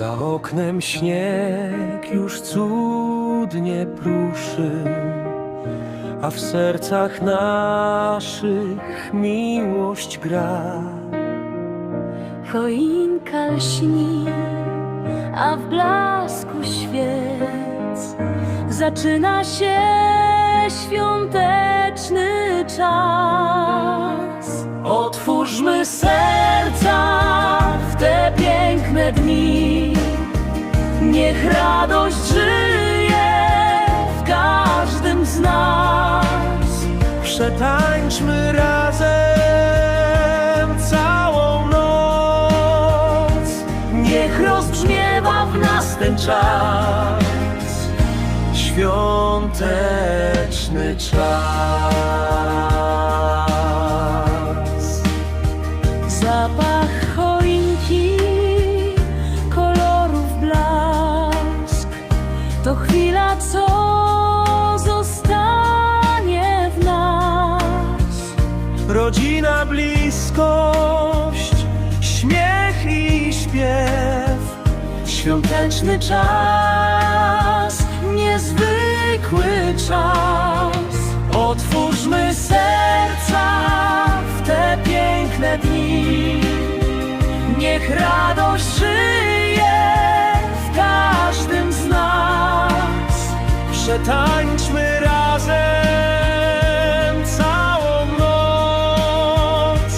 oknem śnieg już cudnie pruszy, a w sercach naszych miłość gra. Choinka lśni, a w blasku świec zaczyna się Niech radość żyje w każdym z nas. Przetańczmy razem całą noc. Niech rozbrzmiewa w nas ten czas. Świąteczny czas. To chwila, co zostanie w nas. Rodzina, bliskość, śmiech i śpiew. Świąteczny czas, niezwykły czas. Otwórzmy serca w te piękne dni. Niech radość żyje Przetańczmy razem całą noc.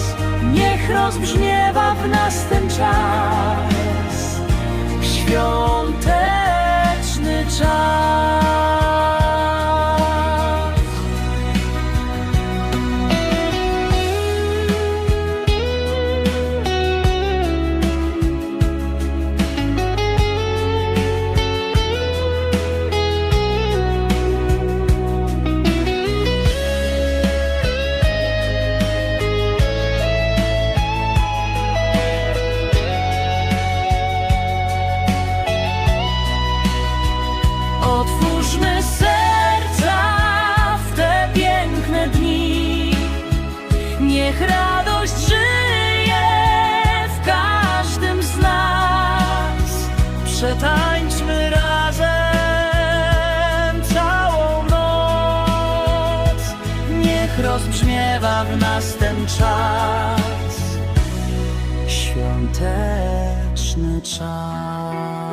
Niech rozbrzmiewa w nas ten czas. Świąteczny żyje w każdym z nas. Przetańczmy razem całą noc. Niech rozbrzmiewa w nas ten czas. Świąteczny czas.